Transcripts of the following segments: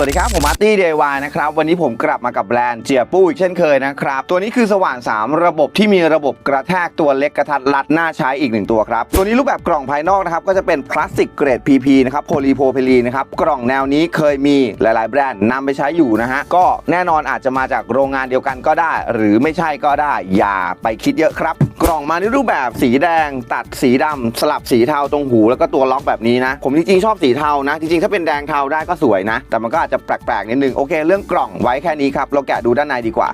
สวัสดีครับ ผมอาร์ตี้เดวายนะครับ วันนี้ผมกลับมากับแบรนด์เจียปูอีกเช่นเคยนะครับ ตัวนี้คือสว่าน 3 ระบบที่มีระบบกระแทกตัวเล็กกระทัดรัดหน่าใช้อีกหนึ่งตัวครับ ตัวนี้รูปแบบกล่องภายนอกนะครับ ก็จะเป็นพลาสติกเกรด PP นะครับโพลีโพรพิลีนะครับ กล่องแนวนี้เคยมีหลาย ๆ แบรนด์นำไปใช้อยู่นะฮะก็แน่นอนอาจจะมาจากโรงงานเดียวกันก็ได้ หรือไม่ใช่ก็ได้ อย่าไปคิดเยอะครับ กล่องมาในรูปแบบสีแดง ตัดสีดำสลับสีเทาตรงหูแล้วก็ตัวล็อกแบบนี้นะผมจริงๆชอบสีเทานะจริงๆถ้าเป็นแดงเทาได้ก็สวยนะ แต่มันก็อาจจะแปลกๆนิดนึงโอเค เรื่องกล่องไว้แค่นี้ครับ เราแกะดูด้านในดีกว่า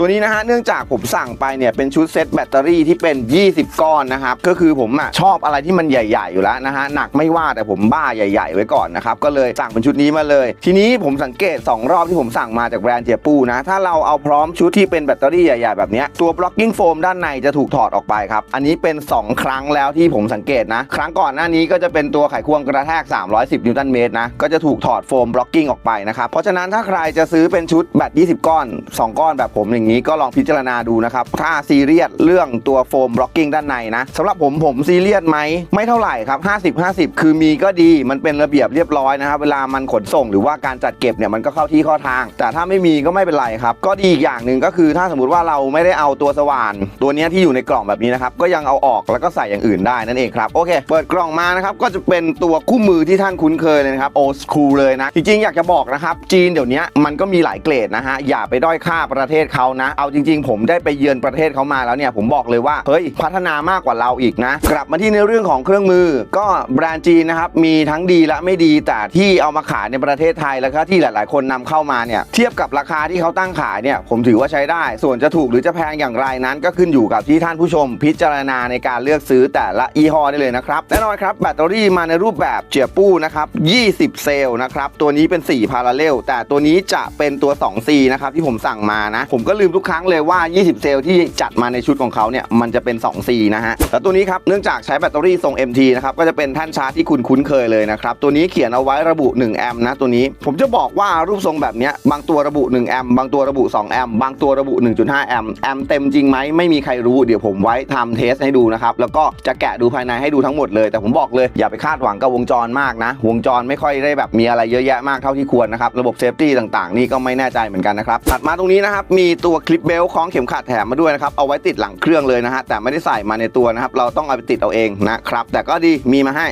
ตัวนี้นะฮะเนื่องจากผมสั่งไปเนี่ยเป็นชุดเซตแบตเตอรี่ที่เป็น 20 ก้อนนะครับก็คือผมอะชอบอะไรที่มันใหญ่ ๆ อยู่แล้วนะฮะหนักไม่ว่าแต่ผมบ้าใหญ่ ๆ ไว้ก่อนนะครับก็เลยสั่งเป็นชุดนี้มาเลย ทีนี้ผมสังเกต 2 รอบที่ผมสั่งมาจากแบรนด์เจียปูนะถ้าเราเอาพร้อมชุดที่เป็นแบตเตอรี่ใหญ่ ๆ แบบนี้ตัว blocking foam ด้านในจะถูกถอดออกไปครับอันนี้เป็น 2 ครั้งแล้วที่ผมสังเกตนะครั้งก่อนหน้านี้ก็จะเป็นตัวไขควงกระแทก 310 นิวตันเมตรนะก็จะถูกถอดโฟม blocking ออกไปนะครับเพราะฉะนั้นถ้าใครจะซื้อเป็นชุดแบต 20 ก้อน 2 ก้อนแบบผมอย่างนี้ก็ลองพิจารณาดูนะครับถ้าซีเรียสเรื่องตัวโฟม blocking ด้านในนะสำหรับผมผมซีเรียสไหมไม่เท่าไหร่ครับ 50 50 คือมีก็ดีมันเป็นระเบียบเรียบร้อยนะครับ เวลามันขนส่งหรือว่าการจัดเก็บเนี่ยมันก็เข้าที่ข้าทาง แต่ถ้าไม่มีก็ไม่เป็นไรครับ ก็ดีอีกอย่างหนึ่งก็คือถ้าสมมติว่าเราไม่ได้เอาตัวสว่าน ตัวนี้ที่อยู่ในกล่องแบบนี้นะครับก็ยังเอาออกแล้วก็ใส่อย่างอื่นได้นั่นเองครับโอเค เปิดกล่องมานะครับก็จะเป็นตัวคู่มือที่ท่านคุ้นเคยเลยนะครับ old school เลยนะจริงๆอยากจะบอกนะครับจีนเดี๋ยวนี้มันก็มีหลายเกรดนะฮะอย่าไปด้อยค่าประเทศเขานะ เอาจริง ๆ ผมได้ไปเยือนประเทศเขามาแล้วเนี่ยผมบอกเลยว่าเฮ้ยพัฒนามากกว่าเราอีกนะ กลับมาที่ในเรื่องของเครื่องมือ ก็แบรนด์จีนนะครับมีทั้งดีและไม่ดีแต่ที่เอามาขายในประเทศไทยแล้วก็ที่หลาย ๆ คนนำเข้ามาเนี่ยเทียบกับราคาที่เขาตั้งขายเนี่ยผมถือว่าใช้ได้ ส่วนจะถูกหรือจะแพงอย่างไรนั้น ก็ขึ้นอยู่กับที่ท่านผู้ชม พิจารณาในการเลือกซื้อแต่ละยี่ห้อได้เลยนะครับแน่นอนครับแบตเตอรี่มาในรูปแบบเจียปู้นะครับ 20 เซลล์นะครับตัวนี้เป็น4พาราเลลแต่ตัวนี้จะเป็นตัว 2C นะครับที่ผมสั่งมานะ ผมก็ลืมทุกครั้งเลยว่า 20 เซลล์ที่จัดมาในชุดของเขาเนี่ยมันจะเป็น 2C นะฮะแล้วตัวนี้ครับเนื่องจากใช้แบตเตอรี่ทรง MT นะครับก็จะเป็นท่านชาร์จที่คุณคุ้นเคยเลยนะครับตัวนี้เขียนเอาไว้ระบุ 1 แอมป์นะตัวนี้ผมจะบอกว่ารูปทรงแบบนี้บางตัวระบุ 1 แอมป์บางตัวระบุ 2 แอมป์บางตัวระบุ 1.5 แอมป์แอมป์เต็มจริงไหมไม่มีใครรู้เดี๋ยวผมไว้ทำเทสให้ดูนะครับแล้วก็จะแกะดูภายในให้ดูทั้งหมดเลย แต่ผมบอกเลยอย่าไปคาดหวังกับวงจรมากนะ วงจรไม่ค่อยได้แบบมีอะไรเยอะแยะมากเท่าที่ควรนะครับระบบเซฟตี้ต่างๆ นี่ก็ไม่แน่ใจเหมือนกันนะครับถัดมาตรงนี้นะครับมีตัวคลิปเบลต์คล้องเข็มขัดแถมมาด้วยนะครับเอาไว้ติดหลังเครื่องเลยนะฮะแต่ไม่ได้ใส่มาในตัวนะครับเราต้องเอาไปติดเอาเองนะครับแต่ก็ดีมีมาให้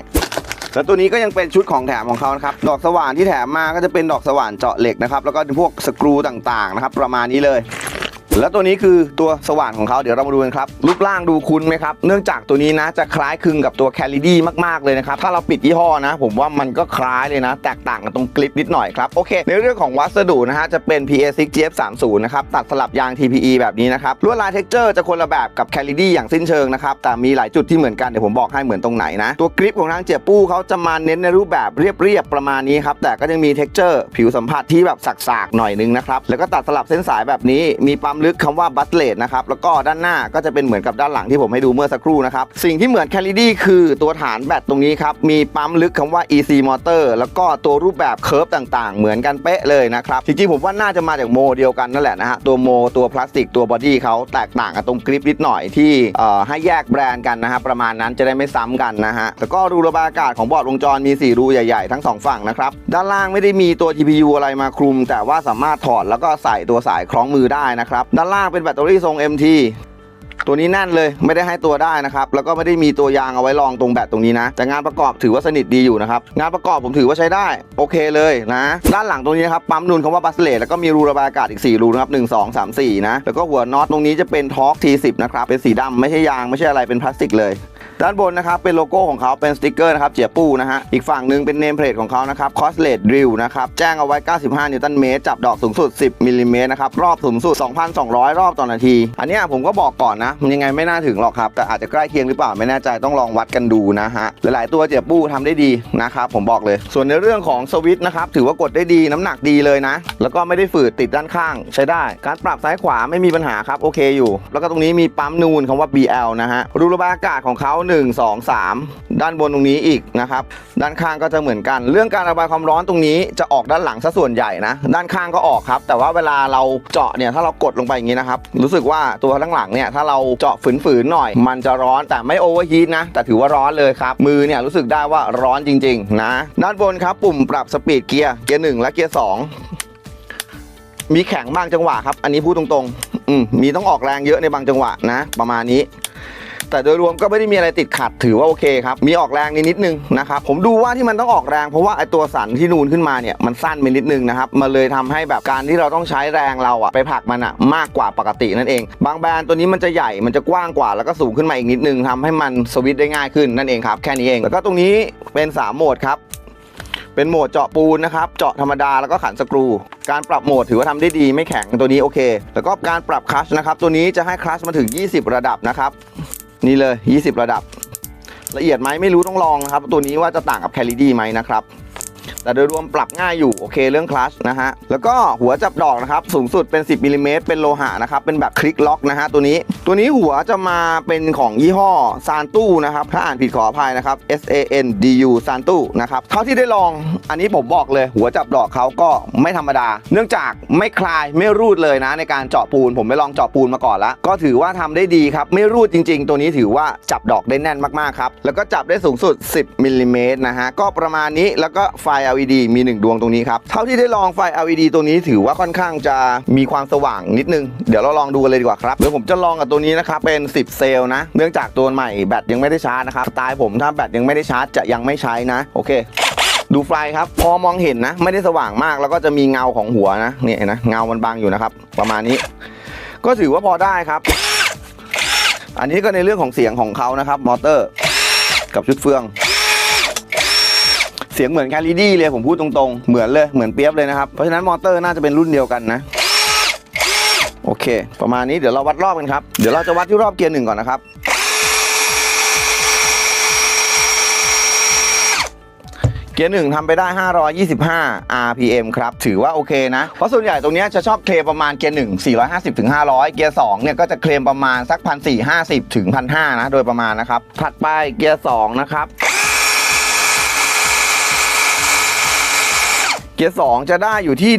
แล้วตัวนี้ก็ยังเป็นชุดของแถมของเขานะครับ ดอกสว่านที่แถมมาก็จะเป็นดอกสว่านเจาะเหล็กนะครับ แล้วก็พวกสกรูต่างๆนะครับ ประมาณนี้เลย แล้วตัวนี้คือตัวสว่านของเขาเดี๋ยวเรามาดูกันครับ รูปร่างดูคุ้นไหมครับ เนื่องจากตัวนี้นะจะคล้ายคลึงกับตัวแคลิดี้มากๆเลยนะครับ ถ้าเราปิดยี่ห้อนะ ผมว่ามันก็คล้ายเลยนะ แตกต่างกันตรงกลิปนิดหน่อยครับ โอเค ในเรื่องของวัสดุนะฮะจะเป็น PA6 GF30 นะครับ ตัดสลับยาง TPE แบบนี้นะครับ ลวดลายเท็กเจอร์จะคนละแบบกับแคลิดี้อย่างสิ้นเชิงนะครับ แต่มีหลายจุดที่เหมือนกันเดี๋ยวผมบอกให้เหมือนตรงไหนนะ ตัวกริปของทางเจียปู้เขาจะมาเน้นในรูปแบบเรียบๆประมาณนี้ครับแต่ก็ยังมีเท็กเจอร์ผิวสัมผัสที่แบบสักๆหน่อยนึงนะครับแล้วก็ตัดสลับเส้นสายแบบนี้มีปั๊มลึกคำว่าบัตเลนะครับแล้วก็ด้านหน้าก็จะเป็นเหมือนกับด้านหลังที่ผมให้ดูเมื่อสักครู่นะครับสิ่งที่เหมือนแคลิดี้คือตัวฐานแบตตรงนี้ครับมีปั๊มลึกคำว่า EC Motor แล้วก็ตัวรูปแบบเคิร์ฟต่างๆ เหมือนกันเป๊ะเลยนะครับจริงๆผมว่าน่าจะมาจากโมเดียวกันนั่นแหละนะฮะตัวโมตัวพลาสติกตัวบอดี้เขาแตกต่างกันตรงกริปนิดหน่อยที่เอ่อให้แยกแบรนด์กันนะฮะประมาณนั้นจะได้ไม่ซ้ำกันนะฮะแล้วก็รูระบายอากาศของบอร์ดวงจรมี 4 รูใหญ่ๆ ทั้งสองฝั่งนะครับด้านล่างไม่ได้มีตัว GPU อะไรมาคลุม แต่ว่าสามารถถอดแล้วก็ใส่ตัวสายคล้องมือได้นะครับด้านล่างเป็นแบตเตอรี่ทรง MT ตัวนี้แน่นเลยไม่ได้ให้ตัวได้นะครับ แล้วก็ไม่ได้มีตัวยางเอาไว้รองตรงแบตตรงนี้นะ แต่งานประกอบถือว่าสนิทดีอยู่นะครับ งานประกอบผมถือว่าใช้ได้ โอเคเลยนะ ด้านหลังตรงนี้นะครับ ปั๊มนูนคำว่าบัสเลตแล้วก็มีรูระบายอากาศอีก 4 รูนะครับ1 2 3 4นะ แล้วก็หัวน็อตตรงนี้จะเป็นทอร์ก T10 นะครับเป็นสีดำไม่ใช่ยางไม่ใช่อะไรเป็นพลาสติกเลย ด้านบนนะครับเป็นโลโก้ของเขาเป็นสติกเกอร์นะครับเจียปูนะฮะอีกฝั่งหนึ่งเป็นเนมเพลทของเขานะครับคอสเลดดริลนะครับแจ้งเอาไว้ 95 นิวตันเมตรจับดอกสูงสุด 10มิลลิเมตรนะครับรอบสูงสุด 2,200 รอบต่อนาที อันนี้ผมก็บอกก่อนนะมันยังไงไม่น่าถึงหรอกครับ แต่อาจจะใกล้เคียงหรือเปล่าไม่แน่ใจต้องลองวัดกันดูนะฮะหลายๆตัวเจียปูทำได้ดีนะครับผมบอกเลย ส่วนในเรื่องของสวิตช์นะครับถือว่ากดได้ดีน้ำหนักดีเลยนะ แล้วก็ไม่ได้ฝืดติดด้านข้างใช้ได้ การปรับซ้ายขวาไม่มีปัญหาครับโอเคอยู่ แล้วก็ตรงนี้มีปั๊มนูนคำว่า BL นะฮะรูระบายอากาศของเขา1 2 3 ด้านบนตรงนี้อีกนะครับ ด้านข้างก็จะเหมือนกัน เรื่องการระบายความร้อนตรงนี้จะออกด้านหลังซะส่วนใหญ่นะ ด้านข้างก็ออกครับ แต่ว่าเวลาเราเจาะเนี่ยถ้าเรากดลงไปอย่างนี้นะครับ รู้สึกว่าตัวข้างหลังเนี่ยถ้าเราเจาะฝืนๆหน่อย มันจะร้อนแต่ไม่โอเวอร์ฮีทนะ แต่ถือว่าร้อนเลยครับ มือเนี่ยรู้สึกได้ว่าร้อนจริง ๆ นะ ด้านบนครับปุ่มปรับสปีดเกียร์เกียร์หนึ่งและเกียร์สองมีแข็งบางจังหวะครับ อันนี้พูดตรงๆ อืมมีต้องออกแรงเยอะในบางจังหวะนะ ประมาณนี้ แต่โดยรวมก็ไม่ได้มีอะไรติดขัดถือว่าโอเคครับมีออกแรงนิดนิดนึงนะครับผมดูว่าที่มันต้องออกแรงเพราะว่าไอตัวสันที่นูนขึ้นมาเนี่ยมันสั้นไปนิดนึงนะครับมันเลยทำให้แบบการที่เราต้องใช้แรงเราอะไปผลักมันอะมากกว่าปกตินั่นเอง บางแบรนด์ตัวนี้มันจะใหญ่มันจะกว้างกว่าแล้วก็สูงขึ้นมาอีกนิดนึงทำให้มันสวิตได้ง่ายขึ้นนั่นเองครับแค่นี้เองแล้วก็ตรงนี้เป็นสามโหมดครับเป็นโหมดเจาะปูนนะครับ เจาะธรรมดาแล้วก็ขันสกรู การปรับโหมดถือว่าทำได้ดีไม่แข็งตัวนี้โอเค แล้วก็การปรับคลัชนะครับ ตัวนี้จะให้คลัชมาถึง 20 ระดับนะครับ นี่เลย 20 ระดับ ละเอียดไหมไม่รู้ต้องลองนะครับ ตัวนี้ว่าจะต่างกับแคลิดี้ไหมนะครับ แต่โดยรวมปรับง่ายอยู่โอเคเรื่องคลัชนะฮะแล้วก็หัวจับดอกนะครับสูงสุดเป็น 10มิลลิเมตรเป็นโลหะนะครับเป็นแบบคลิกล็อกนะฮะตัวนี้ ตัวนี้หัวจะมาเป็นของยี่ห้อซานตู้นะครับถ้าอ่านผิดขออภัยนะครับ S A N D U ซานตู้นะครับเท่าที่ได้ลองอันนี้ผมบอกเลย หัวจับดอกเขาก็ไม่ธรรมดา เนื่องจากไม่คลายไม่รูดเลยนะ ในการเจาะปูน ผมไปลองเจาะปูนมาก่อนแล้วก็ถือว่าทำได้ดีครับไม่รูดจริง ๆ ตัวนี้ถือว่าจับดอกได้แน่นมากๆครับแล้วก็จับได้สูงสุด 10มิลลิเมตรนะฮะก็ประมาณนี้แล้วก็ไฟ LED มี 1 ดวงตรงนี้ครับ เท่าที่ได้ลองไฟ LED ตัวนี้ถือว่าค่อนข้างจะมีความสว่างนิดนึง เดี๋ยวเราลองดูกันเลยดีกว่าครับเดี๋ยวผมจะลองกับตัวนี้นะครับเป็น 10 เซลล์นะ เนื่องจากตัวใหม่แบตยังไม่ได้ชาร์จนะครับสไตล์ผมถ้าแบตยังไม่ได้ชาร์จจะยังไม่ใช้นะ โอเคดูไฟครับ พอมองเห็นนะ ไม่ได้สว่างมากแล้วก็จะมีเงาของหัวนะเนี่ยนะเงามันบางอยู่นะครับ ประมาณนี้ ก็ถือว่าพอได้ครับ อันนี้ก็ในเรื่องของเสียงของเขานะครับ มอเตอร์ กับชุดเฟือง เสียงเหมือนแคลิดี้เลยผมพูดตรงๆ เหมือนเลยเหมือนเปียบเลยนะครับ เพราะฉะนั้นมอเตอร์น่าจะเป็นรุ่นเดียวกันนะโอเค ประมาณนี้เดี๋ยวเราวัดรอบกันครับ เดี๋ยวเราจะวัดที่รอบเกียร์หนึ่งก่อนนะครับ เกียร์หนึ่งทำไปได้ 525 RPM ครับ ถือว่าโอเคนะ เพราะส่วนใหญ่ตรงนี้จะชอบเคลมประมาณเกียร์หนึ่ง450ถึง500 เกียร์2เนี่ยก็จะเคลมประมาณสัก 1,450ถึง1,500นะโดยประมาณนะครับ ถัดไปเกียร์2นะครับ เกียร์ 2 จะได้อยู่ที่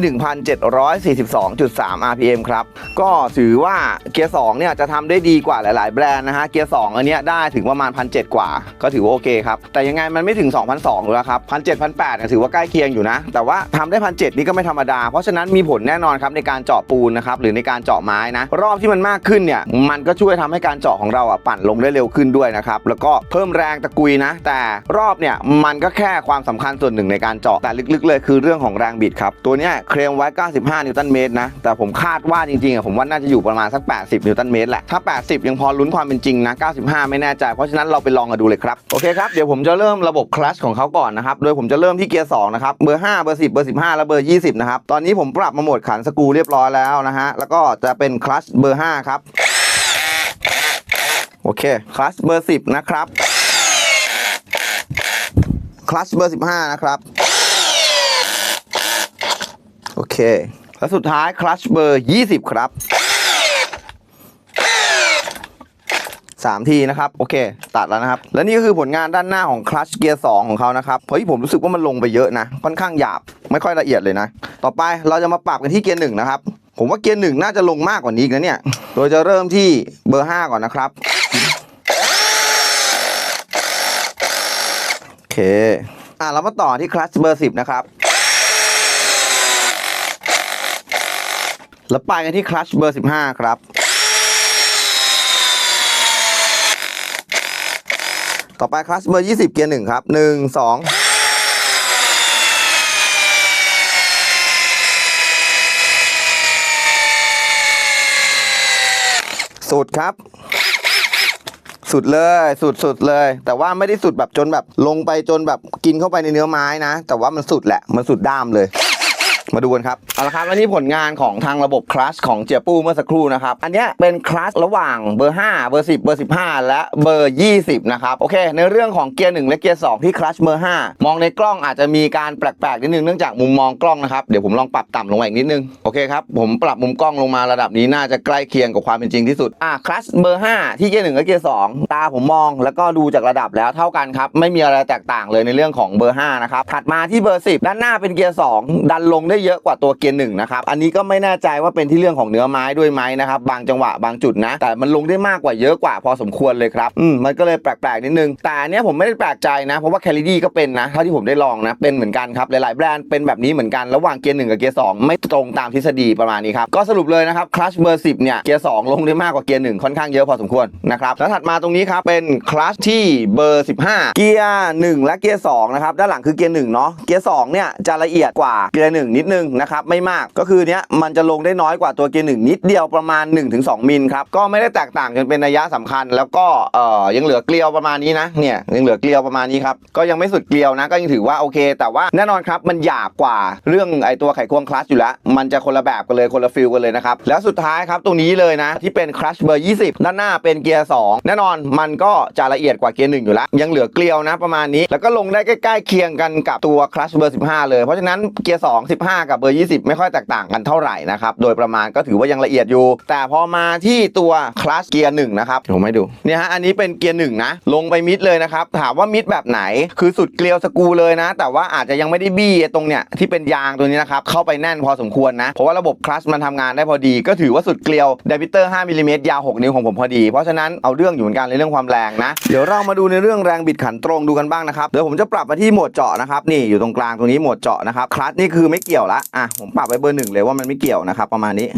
1,742.3 RPM ครับ ก็ถือว่าเกียร์ 2 เนี่ยจะทำได้ดีกว่าหลาย ๆ แบรนด์นะฮะ เกียร์ 2 อันเนี้ยได้ถึงประมาณ 1,700 กว่า ก็ถือว่าโอเคครับ แต่ยังไงมันไม่ถึง 2,200หรอกครับ 1,700 1,800เนี่ยถือว่าใกล้เคียงอยู่นะ แต่ว่าทำได้ 1,700 นี่ก็ไม่ธรรมดา เพราะฉะนั้นมีผลแน่นอนครับในการเจาะปูนนะครับ หรือในการเจาะไม้นะ รอบที่มันมากขึ้นเนี่ย มันก็ช่วยทำให้การเจาะของเราอะปั่นลงได้เร็วขึ้นด้วยนะครับ แล้วก็เพิ่มแรงตะกุยนะ แต่รอบเนี่ยมันก็แค่ความสำคัญส่วนหนึ่งในการเจาะ แต่ลึก ๆ เลยคือเรื่องของแรงบิดครับ ตัวนี้เคลมไว้ 95 นิวตันเมตรนะ แต่ผมคาดว่าจริงๆอะผมว่าน่าจะอยู่ประมาณสัก 80 นิวตันเมตรแหละ ถ้า 80 ยังพอลุ้นความเป็นจริงนะ 95 ไม่แน่ใจ เพราะฉะนั้นเราไปลองกันดูเลยครับ โอเคครับ เดี๋ยวผมจะเริ่มระบบคลัชของเขาก่อนนะครับ โดยผมจะเริ่มที่เกียร์ 2 นะครับ เบอร์ 5 เบอร์ 10 เบอร์ 15 และเบอร์ 20 นะครับ ตอนนี้ผมปรับมาโหมดขันสกูเรียบร้อยแล้วนะฮะ แล้วก็จะเป็นคลัชเบอร์ 5 ครับ โอเค คลัชเบอร์ 10 นะครับ คลัชเบอร์ 15 นะครับ โอเค แล้วสุดท้ายคลัชเบอร์ 20 ครับ 3 ทีนะครับ โอเค ตัดแล้วนะครับ และนี่ก็คือผลงานด้านหน้าของคลัชเกียร์ 2 ของเขานะครับ เฮ้ย ผมรู้สึกว่ามันลงไปเยอะนะ ค่อนข้างหยาบ ไม่ค่อยละเอียดเลยนะ ต่อไปเราจะมาปรับกันที่เกียร์หนึ่งนะครับ ผมว่าเกียร์หนึ่งน่าจะลงมากกว่านี้อีกนะเนี่ย โดยจะเริ่มที่เบอร์ 5 ก่อนนะครับโอเค อะเรามาต่อที่คลัชเบอร์ 10 นะครับ แล้วไปกันที่คลัชเบอร์ 15 ครับ ต่อไปคลัชเบอร์ 20 เกียร์1ครับ 1 2สุดครับ สุดเลยสุดสุดเลย แต่ว่าไม่ได้สุดแบบจนแบบลงไปจนแบบกินเข้าไปในเนื้อไม้นะ แต่ว่ามันสุดแหละ มันสุดด้ามเลย มาดูกันครับเอาละครับและนี่ผลงานของทางระบบคลัชของเจียปู้เมื่อสักครู่นะครับ อันนี้เป็นคลัชระหว่างเบอร์ 5 เบอร์ 10 เบอร์ 15 และเบอร์ 20 นะครับ โอเค ในเรื่องของเกียร์ 1 และเกียร์ 2 ที่คลัชเบอร์ 5 มองในกล้องอาจจะมีการแปลกๆนิดนึงเนื่องจากมุมมองกล้องนะครับ เดี๋ยวผมลองปรับต่ำลงมาอีกนิดนึง โอเคครับ ผมปรับมุมกล้องลงมาระดับนี้น่าจะใกล้เคียงกับความเป็นจริงที่สุด อะคลัชเบอร์ 5 ที่เกียร์ 1 และเกียร์ 2 ตาผมมองแล้วก็ดูจากระดับแล้วเท่ากันครับ ไม่มีอะไรแตกต่างเลยในเรื่องของเบอร์ 5 นะครับ ถัดมาที่เบอร์ 10 ด้านหน้าเป็นเกียร์ 2 ดันลงได้เยอะกว่าตัวเกียร์หนึ่งนะครับ อันนี้ก็ไม่แน่ใจว่าเป็นที่เรื่องของเนื้อไม้ด้วยไหมนะครับ บางจังหวะบางจุดนะ แต่มันลงได้มากกว่าเยอะกว่าพอสมควรเลยครับ อืม มันก็เลยแปลกๆนิดนึง แต่อันเนี้ยผมไม่ได้แปลกใจนะ เพราะว่าแคลิดี้ก็เป็นนะ เท่าที่ผมได้ลองนะ เป็นเหมือนกันครับ หลายๆแบรนด์เป็นแบบนี้เหมือนกัน ระหว่างเกียร์หนึ่งกับเกียร์สองไม่ตรงตามทฤษฎีประมาณนี้ครับ ก็สรุปเลยนะครับคลัชเบอร์สิบเนี่ยเกียร์สองลงได้มากกว่าเกียร์หนึ่งค่อนข้างเยอะพอสมควรนะครับ แล้วถัดมาตรงนี้ครับเป็นคลัชที่เบอร์ 15 เกียร์1และเกียร์2นะครับ ด้านหลังคือเกียร์1เนาะ เกียร์2เนี่ยจะละเอียดกว่าเกียร์1นิดนึงนะครับไม่มากก็คือเนี้ยมันจะลงได้น้อยกว่าตัวเกียร์1นิดเดียวประมาณ 1-2มิลครับก็ไม่ได้แตกต่างจนเป็นนัยยะสำคัญ แล้วก็เอ่อยังเหลือเกลียวประมาณนี้นะเนี่ยยังเหลือเกลียวประมาณนี้ครับก็ยังไม่สุดเกลียวนะก็ยังถือว่าโอเค แต่ว่าแน่นอนครับมันหยาบกว่าเรื่องไอตัวไขควงคลัชอยู่แล้ว มันจะคนละแบบกันเลยคนละฟิลกันเลยนะครับแล้วสุดท้ายครับตรงนี้เลยนะที่เป็นคลัชเบอร์ 20 ด้านหน้าเป็นเกียร์ 2 แน่นอนมันก็จะละเอียดกว่าเกียร์ 1 อยู่แล้ว ยังเหลือเกลียวนะประมาณนี้ แล้วก็ลงได้ใกล้ๆเคียงกันกับตัวคลัชเบอร์ 15 เลย เพราะฉะนั้นเกียร์ 2 15กับเบอร์ 20 ไม่ค่อยแตกต่างกันเท่าไหร่นะครับ โดยประมาณก็ถือว่ายังละเอียดอยู่ แต่พอมาที่ตัวคลัชเกียร์1นะครับผมให้ดูเนี่ยฮะอันนี้เป็นเกียร์1นะลงไปมิดเลยนะครับถามว่ามิดแบบไหนคือสุดเกลียวสกูเลยนะ แต่ว่าอาจจะยังไม่ได้บี้ตรงเนี้ยที่เป็นยางตัวนี้นะครับเข้าไปแน่นพอสมควรนะ เพราะว่าระบบคลัชมันทำงานได้พอดี ก็ถือว่าสุดเกลียวไดมิเตอร์5มิลลิเมตรยาว 6 นิ้วของผมพอดี เพราะฉะนั้นเอาเรื่องอยู่เหมือนกันในเรื่องความแรงนะ เดี๋ยวเรามาดูในเรื่องแรงบิดขันตรงดูกันบ้างนะครับเดี๋ยวผมจะปรับมาที่โหมดเจาะนะครับนี่อยู่ตรงกลางตรงนี้โหมดเจาะนะครับคลัชนี่คือไม่เกี่ยวละอะผมปรับไว้เบอร์หนึ่งเลยว่ามันไม่เกี่ยวนะครับ ประมาณนี้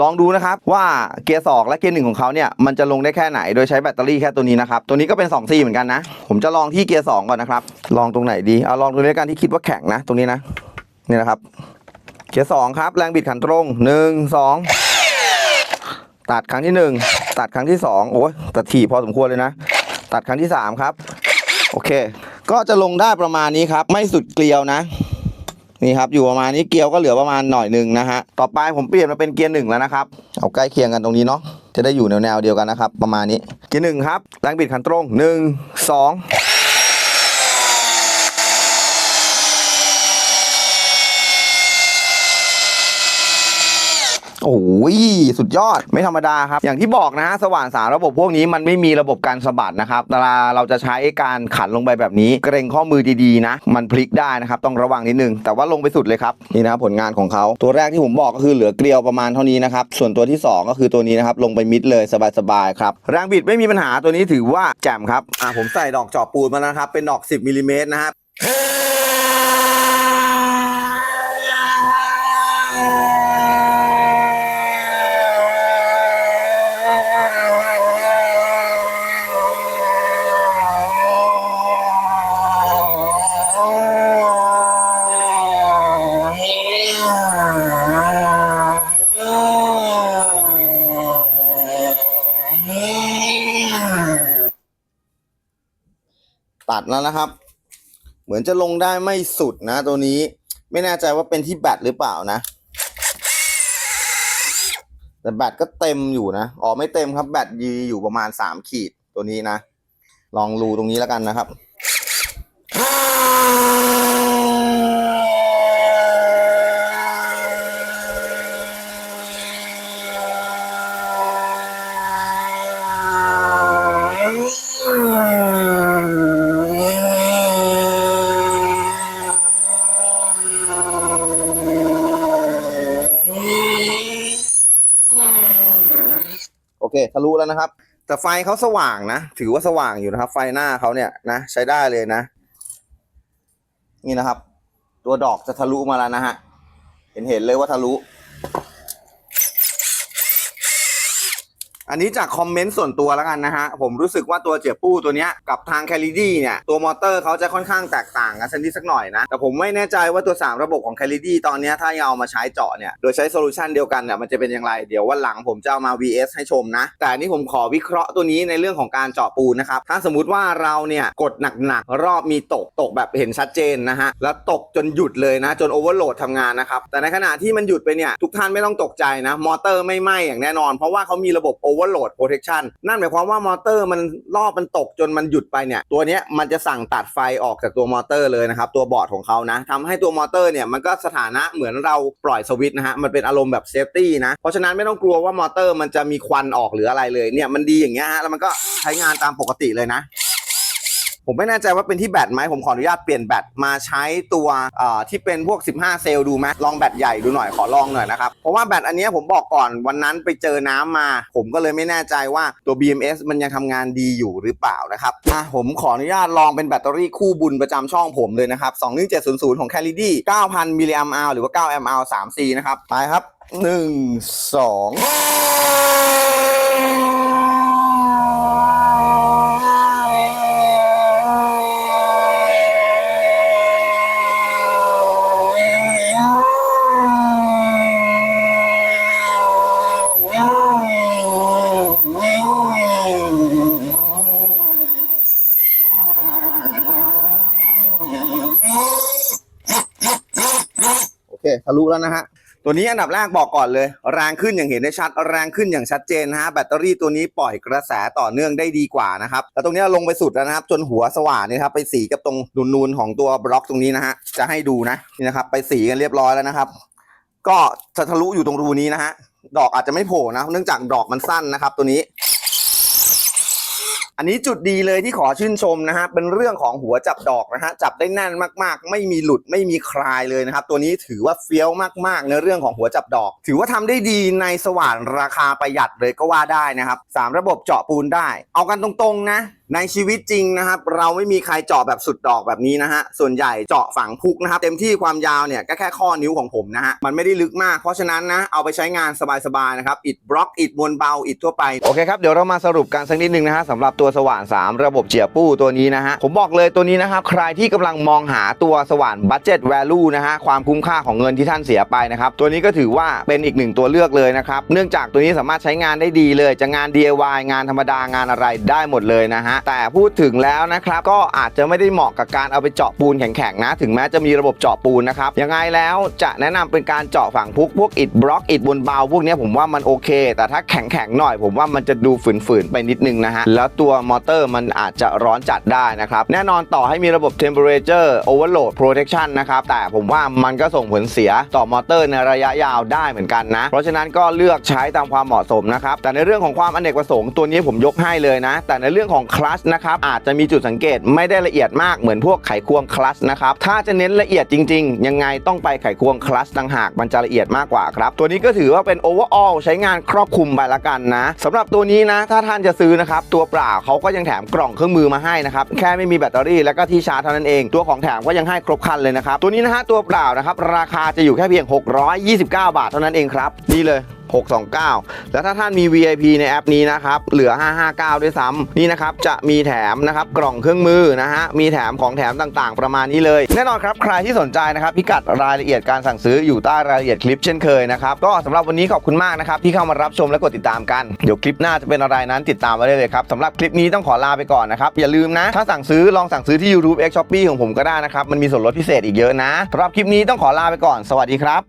ลองดูนะครับว่าเกียร์สองและเกียร์หนึ่งของเขาเนี่ยมันจะลงได้แค่ไหนโดยใช้แบตเตอรี่แค่ตัวนี้นะครับ ตัวนี้ก็เป็น2 c เหมือนกันนะ ผมจะลองที่เกียร์สองก่อนนะครับ ลองตรงไหนดีเอาลองตรงนี้กันที่คิดว่าแข็งนะ ตรงนี้นะนี่นะครับ เกียร์สองครับแรงบิดขันตรงหนึ่งสองตัดครั้งที่หนึ่งตัดครั้งที่สองโอ้ยตัดถี่พอสมควรเลยนะ ตัดครั้งที่สามครับ โอเค ก็จะลงได้ประมาณนี้ครับ ไม่สุดเกลียวนะ นี่ครับอยู่ประมาณนี้เกลียวก็เหลือประมาณหน่อยหนึ่งนะฮะต่อไปผมเปลี่ยนมาเป็นเกียร์หนึ่งแล้วนะครับเอาใกล้เคียงกันตรงนี้เนาะจะได้อยู่แนวแนวๆเดียวกันนะครับประมาณนี้เกียร์หนึ่งครับแรงบิดขันตรงหนึ่งสอง โอ้ย สุดยอดไม่ธรรมดาครับ อย่างที่บอกนะฮะสว่านสารระบบพวกนี้มันไม่มีระบบการสะบัดนะครับเวลาเราจะใช้การขันลงไปแบบนี้ เกรงข้อมือดีๆนะ มันพลิกได้นะครับ ต้องระวังนิดนึง แต่ว่าลงไปสุดเลยครับ นี่นะครับผลงานของเขา ตัวแรกที่ผมบอกก็คือเหลือเกลียวประมาณเท่านี้นะครับ ส่วนตัวที่ 2 ก็คือตัวนี้นะครับ ลงไปมิดเลยสบายๆครับ แรงบิดไม่มีปัญหาตัวนี้ถือว่าแจ่มครับ อ่าผมใส่ดอกจอบปูนมาแล้วนะครับ เป็นดอก 10มิลลิเมตรนะครับ แล้วนะครับ เหมือนจะลงได้ไม่สุดนะ ตัวนี้ไม่แน่ใจว่าเป็นที่แบตหรือเปล่านะ แต่แบตก็เต็มอยู่นะอ๋อไม่เต็มครับแบตยีอยู่ประมาณสามขีดตัวนี้นะ ลองรูตรงนี้แล้วกันนะครับ ทะลุแล้วนะครับ แต่ไฟเขาสว่างนะ ถือว่าสว่างอยู่นะครับ ไฟหน้าเขาเนี่ยนะใช้ได้เลยนะ นี่นะครับ ตัวดอกจะทะลุมาแล้วนะฮะ เห็นเห็นเลยว่าทะลุ อันนี้จากคอมเมนต์ส่วนตัวแล้วกันนะฮะ ผมรู้สึกว่าตัวเจียปู้ตัวเนี้ยกับทางแคลิดี้เนี่ย ตัวมอเตอร์เขาจะค่อนข้างแตกต่างกันสักนิดสักหน่อยนะ แต่ผมไม่แน่ใจว่าตัว 3 ระบบของแคลิดี้ตอนนี้ถ้าเอามาใช้เจาะเนี่ย โดยใช้โซลูชันเดียวกันเนี่ยมันจะเป็นอย่างไร เดี๋ยววันหลังผมจะเอามา VS ให้ชมนะ แต่นี้ผมขอวิเคราะห์ตัวนี้ในเรื่องของการเจาะปูนนะครับถ้าสมมุติว่าเราเนี่ยกดหนักๆรอบมีตกตกแบบเห็นชัดเจนนะฮะแล้วตกจนหยุดเลยนะจนโอเวอร์โหลดทำงานนะครับแต่ในขณะที่มันหยุดไปเนี่ยทุกท่านไม่ต้องตกใจนะมอเตอร์ไม่ไหม้อย่างแน่นอน เพราะว่าเขามีระบบเวอร์โหลดโปรเทคชันนั่นหมายความว่ามอเตอร์มันรอบมันตกจนมันหยุดไปเนี่ย ตัวเนี้ยมันจะสั่งตัดไฟออกจากตัวมอเตอร์เลยนะครับ ตัวบอร์ดของเขานะทำให้ตัวมอเตอร์เนี่ยมันก็สถานะเหมือนเราปล่อยสวิตช์นะฮะมันเป็นอารมณ์แบบเซฟตี้นะเพราะฉะนั้นไม่ต้องกลัวว่ามอเตอร์มันจะมีควันออกหรืออะไรเลยเนี่ยมันดีอย่างเงี้ยฮะแล้วมันก็ใช้งานตามปกติเลยนะ ผมไม่แน่ใจว่าเป็นที่แบตไหมผมขออนุญาตเปลี่ยนแบตมาใช้ตัวที่เป็นพวก 15 เซลล์ดูไหมลองแบตใหญ่ดูหน่อยขอลองหน่อยนะครับเพราะว่าแบตอันนี้ผมบอกก่อนวันนั้นไปเจอน้ำมา ผมก็เลยไม่แน่ใจว่าตัว BMS มันยังทำงานดีอยู่หรือเปล่านะครับอะผมขออนุญาตลองเป็นแบตเตอรี่คู่บุญประจำช่องผมเลยนะครับ21700 ของ c a l i d y 9,000มิลลิแอมป์หรือว่า9แอมป์ 3C นะครับไปครับ 1 2 ลุแล้วนะฮะตัวนี้อันดับแรกบอกก่อนเลยแรงขึ้นอย่างเห็นได้ชัดแรงขึ้นอย่างชัดเจนนะฮะแบตเตอรี่ตัวนี้ปล่อยกระแสต่อเนื่องได้ดีกว่านะครับแล้วตรงนี้ลงไปสุดแล้วนะครับ จนหัวสว่านนี่ครับไปสีกับตรงนูนๆของตัวบล็อกตรงนี้นะฮะจะให้ดูนะนี่นะครับไปสีกันเรียบร้อยแล้วนะครับ ก็จะทะลุอยู่ตรงรูนี้นะฮะดอกอาจจะไม่โผล่นะ เนื่องจากดอกมันสั้นนะครับ ตัวนี้ อันนี้จุดดีเลยที่ขอชื่นชมนะฮะเป็นเรื่องของหัวจับดอกนะฮะจับได้แน่นมากๆ ไม่มีหลุดไม่มีคลายเลยนะครับ ตัวนี้ถือว่าเฟี้ยวมากๆ ในเรื่องของหัวจับดอก ถือว่าทำได้ดีในสว่านราคาประหยัดเลยก็ว่าได้นะครับสามระบบเจาะปูนได้ เอากันตรงๆนะ ในชีวิตจริงนะครับ เราไม่มีใครเจาะแบบสุดดอกแบบนี้นะฮะส่วนใหญ่เจาะฝังพุกนะครับ เต็มที่ความยาวเนี่ยก็แค่ข้อนิ้วของผมนะฮะมันไม่ได้ลึกมากเพราะฉะนั้นนะเอาไปใช้งานสบายๆนะครับอิดบล็อกอิดมวลเบาอิดทั่วไปโอเคครับเดี๋ยวเรามาสรุปกันสักนิดนึงนะฮะสำหรับตัวสว่าน 3 ระบบเจียปู้ตัวนี้นะฮะผมบอกเลยตัวนี้นะครับใครที่กำลังมองหาตัวสว่าน budget value นะฮะความคุ้มค่าของเงินที่ท่านเสียไปนะครับตัวนี้ก็ถือว่าเป็นอีกหนึ่งตัวเลือกเลยนะครับเนื่องจากตัวนี้สามารถใช้งานได้ดีเลยจะงาน DIY งานธรรมดางานอะไรได้หมดเลยนะฮะแต่พูดถึงแล้วนะครับก็อาจจะไม่ได้เหมาะกับการเอาไปเจาะปูนแข็งๆนะ ถึงแม้จะมีระบบเจาะปูนนะครับยังไงแล้วจะแนะนำเป็นการเจาะฝังพุกพวกอิฐบล็อกอิฐบนเบาพวกนี้ผมว่ามันโอเค แต่ถ้าแข็งๆหน่อย ผมว่ามันจะดูฝืนๆไปนิดนึงนะฮะแล้วตัวมอเตอร์มันอาจจะร้อนจัดได้นะครับแน่นอนต่อให้มีระบบ temperature overload protection นะครับแต่ผมว่ามันก็ส่งผลเสียต่อมอเตอร์ในระยะยาวได้เหมือนกันนะ เพราะฉะนั้นก็เลือกใช้ตามความเหมาะสมนะครับแต่ในเรื่องของความอเนกประสงค์ตัวนี้ผมยกให้เลยนะ แต่ในเรื่องของคลัชนะครับอาจจะมีจุดสังเกตไม่ได้ละเอียดมากเหมือนพวกไขควงคลัชนะครับถ้าจะเน้นละเอียดจริง ๆ ยังไงต้องไปไขควงคลัชต่างหากมันจะละเอียดมากกว่าครับตัวนี้ก็ถือว่าเป็น overall ใช้งานครอบคลุมไปละกันนะสำหรับตัวนี้นะถ้าท่านจะซื้อนะครับตัวเปล่าเขาก็ยังแถมกล่องเครื่องมือมาให้นะครับแค่ไม่มีแบตเตอรี่แล้วก็ที่ชาร์จเท่านั้นเอง ตัวของแถมก็ยังให้ครบครันเลยนะครับตัวนี้นะฮะตัวเปล่านะครับราคาจะอยู่แค่เพียง 629 บาทเท่านั้นเองครับนี่เลย 629 แล้วถ้าท่านมี VIP ในแอปนี้นะครับเหลือ 559 ด้วยซ้ำนี่นะครับจะมีแถมนะครับกล่องเครื่องมือนะฮะมีแถมของแถมต่างๆ ประมาณนี้เลย แน่นอนครับใครที่สนใจนะครับพิกัดรายละเอียดการสั่งซื้ออยู่ใต้รายละเอียดคลิปเช่นเคยนะครับก็สำหรับวันนี้ขอบคุณมากนะครับที่เข้ามารับชมและกดติดตามกันเดี๋ยวคลิปหน้าจะเป็นอะไรนั้นติดตามไว้ได้เลยครับสำหรับคลิปนี้ต้องขอลาไปก่อนนะครับอย่าลืมนะ ถ้าสั่งซื้อลองสั่งซื้อที่ YouTube X Shopee ของผมก็ได้นะครับมันมีส่วนลดพิเศษอีกเยอะนะสำหรับคลิปนี้ต้องขอลาไปก่อนสวัสดีครับ